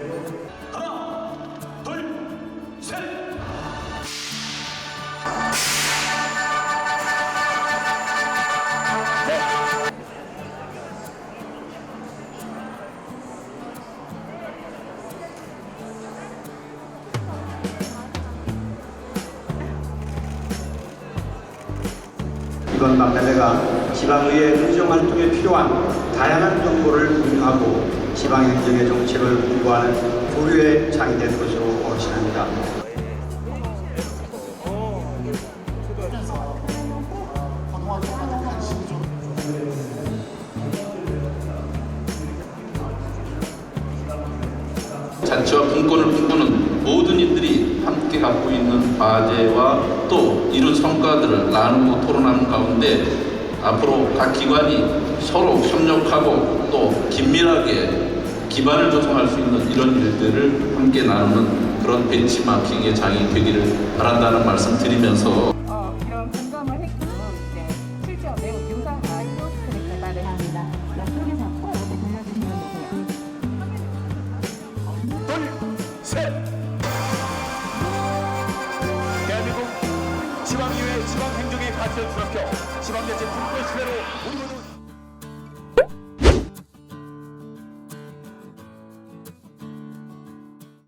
하 이번 박람회가 지방의회 의정활동에 필요한 다양한 정보를 공유하고 지방행정의 정책을 공부하는 교류의 장이 된 것으로 확신합니다. 자치와 분권을 꿈꾸는 갖고 있는 과제와 또 이룬 성과들을 나누고 토론하는 가운데 앞으로 각 기관이 서로 협력하고 또 긴밀하게 기반을 조성할 수 있는 이런 일들을 함께 나누는 그런 벤치마킹의 장이 되기를 바란다는 말씀 드리면서 발전을 수락혀 지방자치 분권 시대로 우리 모두